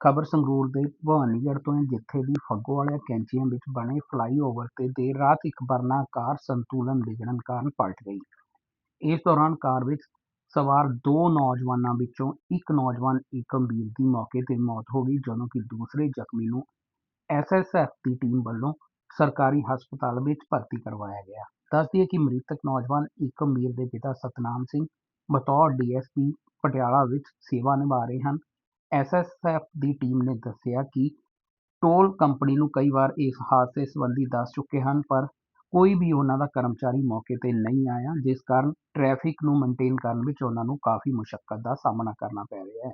ਖਬਰ ਸੰਗਰੂਰ ਦੇ ਭਵਾਨੀਗੜ੍ਹ ਤੋਂ ਹੈ, ਜਿੱਥੇ ਦੀ ਫੱਗੋਵਾਲਾ ਕੈਂਚੀਆਂ ਵਿੱਚ ਬਣੇ ਫਲਾਈਓਵਰ ਤੇ ਦੇਰ ਰਾਤ ਇੱਕ ਵਰਨਾ ਸੰਤੁਲਨ ਵਿਗੜਨ ਕਾਰਨ ਪਲਟ ਗਈ। ਇਸ ਦੌਰਾਨ ਕਾਰ ਵਿੱਚ ਸਵਾਰ ਦੋ ਨੌਜਵਾਨਾਂ ਵਿੱਚੋਂ ਇੱਕ ਨੌਜਵਾਨ ਦੀ ਦੀ ਮੌਕੇ ਤੇ ਮੌਤ ਹੋ ਗਈ, ਜਦੋਂ ਕਿ ਦੂਸਰੇ ਜ਼ਖਮੀ ਨੂੰ ਐਸਐਸਐਫ ਦੀ ਟੀਮ ਵੱਲੋਂ ਸਰਕਾਰੀ ਹਸਪਤਾਲ ਵਿੱਚ ਭਰਤੀ ਕਰਵਾਇਆ ਗਿਆ। ਦੱਸਦੀ ਹੈ ਕਿ ਮ੍ਰਿਤਕ ਨੌਜਵਾਨ ਏਕਮਵੀਰ ਦੇ ਪਿਤਾ ਸਤਨਾਮ ਸਿੰਘ ਬਤੌਰ ਡੀਐਸਪੀ ਪਟਿਆਲਾ ਵਿੱਚ ਸੇਵਾ ਨਿਭਾ ਰਹੇ ਹਨ। ਐਸਐਸਐਫ ਦੀ ਟੀਮ ਨੇ ਦੱਸਿਆ ਕਿ ਟੋਲ ਕੰਪਨੀ ਨੂੰ ਕਈ ਵਾਰ ਇਸ ਹਾਦਸੇ ਸੰਬੰਧੀ ਦੱਸ ਚੁੱਕੇ ਹਨ, ਪਰ ਕੋਈ ਵੀ ਉਹਨਾਂ ਦਾ ਕਰਮਚਾਰੀ ਮੌਕੇ ਤੇ ਨਹੀਂ ਆਇਆ, ਜਿਸ ਕਾਰਨ ਟ੍ਰੈਫਿਕ ਨੂੰ ਮੇਨਟੇਨ ਕਰਨ ਵਿੱਚ ਉਹਨਾਂ ਨੂੰ ਕਾਫੀ ਮੁਸ਼ਕਲ ਦਾ ਸਾਹਮਣਾ ਕਰਨਾ ਪੈ ਰਿਹਾ ਹੈ।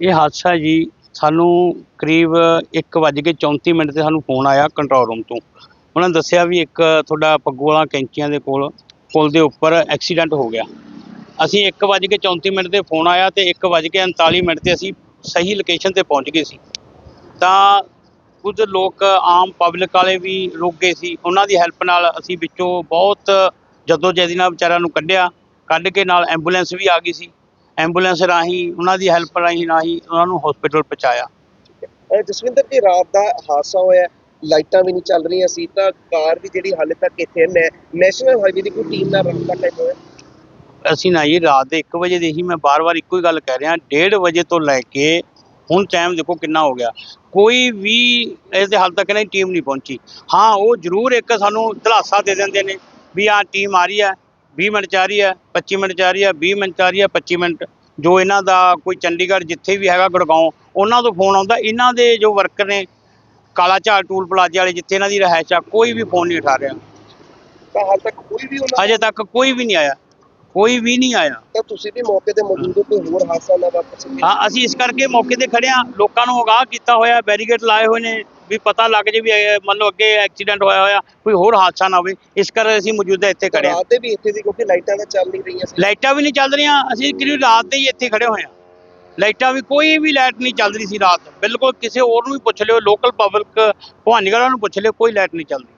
ਇਹ ਹਾਦਸਾ ਜੀ ਸਾਨੂੰ ਕਰੀਬ 1:34 ਮਿੰਟ ਤੇ ਸਾਨੂੰ ਫੋਨ ਆਇਆ ਕੰਟਰੋਲ ਰੂਮ ਤੋਂ। ਉਹਨਾਂ ਨੇ ਦੱਸਿਆ ਵੀ ਇੱਕ ਤੁਹਾਡਾ ਪੱਗੂਵਾਲਾ ਕੈਂਚੀਆਂ ਦੇ ਕੋਲ, ਪੁਲ ਦੇ ਉੱਪਰ ਐਕਸੀਡੈਂਟ ਹੋ ਗਿਆ। ਅਸੀਂ 1:34 ਮਿੰਟ ਤੇ ਫੋਨ ਆਇਆ ਤੇ 1:39 ਮਿੰਟ ਤੇ ਅਸੀਂ ਸਹੀ ਲੋਕੇਸ਼ਨ ਤੇ ਪਹੁੰਚ ਗਏ ਸੀ। ਤਾਂ ਕੁਝ ਲੋਕ ਆਮ ਪਬਲਿਕ ਵਾਲੇ ਵੀ ਰੁਕ ਗਏ ਸੀ। ਉਹਨਾਂ ਦੀ ਹੈਲਪ ਨਾਲ ਅਸੀਂ ਵਿੱਚੋਂ ਬਹੁਤ ਜਦੋਂ ਜੈਦੀ ਨਾਲ ਵਿਚਾਰਿਆਂ ਨੂੰ ਕੱਢਿਆ। ਕੱਢ ਕੇ ਨਾਲ ਐਂਬੂਲੈਂਸ ਵੀ ਆ ਗਈ ਸੀ। ਐਂਬੂਲੈਂਸ ਰਾਹੀਂ, ਉਹਨਾਂ ਦੀ ਹੈਲਪ ਰਾਹੀਂ ਰਾਹੀਂ ਉਹਨਾਂ ਨੂੰ ਹਸਪੀਟਲ ਪਹੁੰਚਾਇਆ। ਜਸਵਿੰਦਰ ਜੀ, ਰਾਤ ਦਾ ਹਾਦਸਾ ਹੋਇਆ। ਲਾਈਟਾਂ ਵੀ ਨਹੀਂ ਚੱਲ ਰਹੀਆਂ ਸੀ। ਤਾਂ ਕਾਰ ਵੀ ਜਿਹੜੀ ਹਾਲੇ ਤੱਕ ਇੱਥੇ ਨੈਸ਼ਨਲ ਹਾਈਵੇ ਦੀ ਕੋਈ ਟੀਮ ਨਾਲ ਰابطਾ ਟਾਈਪ ਹੋਇਆ? ਅਸੀਂ ਨਾ ਜੀ ਰਾਤ ਦੇ 1 ਵਜੇ ਦੇ ਹੀ ਮੈਂ ਬਾਰ-ਬਾਰ ਇੱਕੋ ਹੀ ਗੱਲ ਕਹਿ ਰਿਹਾ 1:30 ਵਜੇ ਤੋਂ ਲੈ ਕੇ ਹੁਣ ਟਾਈਮ ਦੇਖੋ ਕਿੰਨਾ ਹੋ ਗਿਆ। ਕੋਈ ਵੀ ਇਸ ਦੇ ਹਾਲ ਤੱਕ ਨਹੀਂ ਟੀਮ ਨਹੀਂ ਪਹੁੰਚੀ। ਹਾਂ ਉਹ ਜ਼ਰੂਰ ਇੱਕ ਸਾਨੂੰ ਦਿਲਾਸਾ ਦੇ ਦਿੰਦੇ ਨੇ ਵੀ ਆ ਟੀਮ ਆ ਰਹੀ ਹੈ 20 ਮਿੰਟ ਚ ਆ ਰਹੀ ਹੈ 25 ਮਿੰਟ ਚ ਆ ਰਹੀ ਹੈ 20 ਮਿੰਟ ਚ ਆ ਰਹੀ ਹੈ 25 ਮਿੰਟ। ਜੋ ਇਹਨਾਂ ਦਾ ਕੋਈ ਚੰਡੀਗੜ੍ਹ ਜਿੱਥੇ ਵੀ ਹੈਗਾ ਗੜਗਾਉਂ ਉਹਨਾਂ ਤੋਂ ਫੋਨ ਆਉਂਦਾ। ਇਹਨਾਂ ਦੇ ਜੋ ਵਰਕਰ ਨੇ ਕਾਲਾ ਝਾੜ ਟੂਲ ਪਲਾਜ਼ੇ ਵਾਲੇ ਜਿੱਥੇ ਇਹਨਾਂ ਦੀ ਰਹਿائش ਆ ਕੋਈ ਵੀ ਫੋਨ ਨਹੀਂ ਉਠਾ ਰਿਹਾ। ਤਾਂ ਹਾਲ ਤੱਕ ਕੋਈ ਵੀ ਉਹਨਾਂ ਅਜੇ ਤੱਕ ਕੋਈ ਵੀ ਨਹੀਂ ਆਇਆ। ਕੋਈ ਵੀ ਨਹੀਂ ਆਇਆ। ਤਾਂ ਤੁਸੀਂ ਵੀ ਮੌਕੇ ਤੇ ਮੌਜੂਦ ਹੋ ਕੋਈ ਹੋਰ ਹਾਦਸਾ ਨਾ ਵਾਪਰ ਸਕੇ। ਹਾਂ ਅਸੀਂ ਇਸ ਕਰਕੇ ਮੌਕੇ ਤੇ ਖੜੇ ਹਾਂ। ਲੋਕਾਂ ਨੂੰ ਅਗਾਹ ਕੀਤਾ ਹੋਇਆ ਬੈਰੀਗੇਡ ਲਾਏ ਹੋਏ ਨੇ ਵੀ ਪਤਾ ਲੱਗ ਜੇ ਵੀ ਇਹ ਮੰਨ ਲਓ ਅੱਗੇ ਐਕਸੀਡੈਂਟ ਹੋਇਆ ਹੋਇਆ ਕੋਈ ਹੋਰ ਹਾਦਸਾ ਨਾ ਹੋਵੇ। ਇਸ ਕਰਕੇ ਅਸੀਂ ਮੌਜੂਦਾ ਇੱਥੇ ਖੜੇ ਹਾਂ। ਰਾਤ ਦੇ ਵੀ ਇੱਥੇ ਦੀ ਕਿਉਂਕਿ ਲਾਈਟਾਂ ਤਾਂ ਚੱਲ ਨਹੀਂ ਰਹੀਆਂ ਸੀ। ਲਾਈਟਾਂ ਵੀ ਨਹੀਂ ਚੱਲ ਰਹੀਆਂ। ਅਸੀਂ ਕਰੀਬ ਰਾਤ ਦੇ ਹੀ ਇੱਥੇ ਖੜੇ ਹੋਏ ਹਾਂ। ਲਾਈਟਾਂ ਵੀ ਕੋਈ ਵੀ ਲਾਈਟ ਨਹੀਂ ਚੱਲ ਰਹੀ ਸੀ ਰਾਤ। ਬਿਲਕੁਲ ਕਿਸੇ ਹੋਰ ਨੂੰ ਵੀ ਪੁੱਛ ਲਿਓ ਲੋਕਲ ਪਬਲਿਕ ਭਵਾਨੀਗੜ੍ਹ ਨੂੰ ਪੁੱਛ ਲਿਓ ਕੋਈ ਲਾਈਟ ਨਹੀਂ ਚੱਲਦੀ।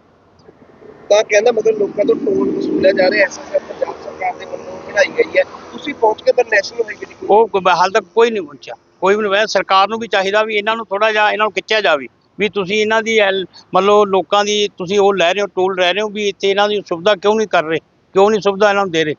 ਤਾਂ ਕਹਿੰਦਾ ਮਤਲਬ ਲੋਕਾਂ ਤੋਂ ਟੋਲ ਵਸੂਲਿਆ ਜਾ ਰਿਹਾ ਐਸਐਸਐਫ ਪੰਜਾਬ ਸਰਕਾਰ ਦੇ ਵੱਲੋਂ ਬਣਾਈ ਗਈ ਹੈ, ਤੁਸੀਂ ਪਹੁੰਚ ਕੇ ਪਰ ਨੈਸ਼ਨਲ ਹਾਈਵੇ ਦੀ ਉਹ ਕੋਈ- ਹਾਲ ਤੱਕ ਕੋਈ ਨਹੀਂ ਪਹੁੰਚਿਆ। ਕੋਈ ਵੀ ਨਹੀਂ ਹੋਇਆ, ਸਰਕਾਰ ਨੂੰ ਵੀ ਚਾਹੀਦਾ ਵੀ ਇਹਨਾਂ ਨੂੰ ਥੋੜਾ ਜਿਹਾ, ਇਹਨਾਂ ਨੂੰ ਖਿੱਚਿਆ ਜਾਵੇ, ਵੀ ਤੁਸੀਂ ਇਹਨਾਂ ਦੀ ਹੈਲ- ਮੰਨ ਲੋਕਾਂ ਦੀ ਤੁਸੀਂ ਉਹ ਲੈ ਰਹੇ ਹੋ, ਟੋਲ ਲੈ ਰਹੇ ਹੋ, ਵੀ ਇੱਥੇ ਇਹਨਾਂ ਦੀ ਸੁਵਿਧਾ ਕਿਉਂ ਨਹੀਂ ਕਰ ਰਹੇ, ਕਿਉਂ ਨਹੀਂ ਸੁਵਿਧਾ ਇਹਨਾਂ ਨੂੰ ਦੇ ਰਹੇ।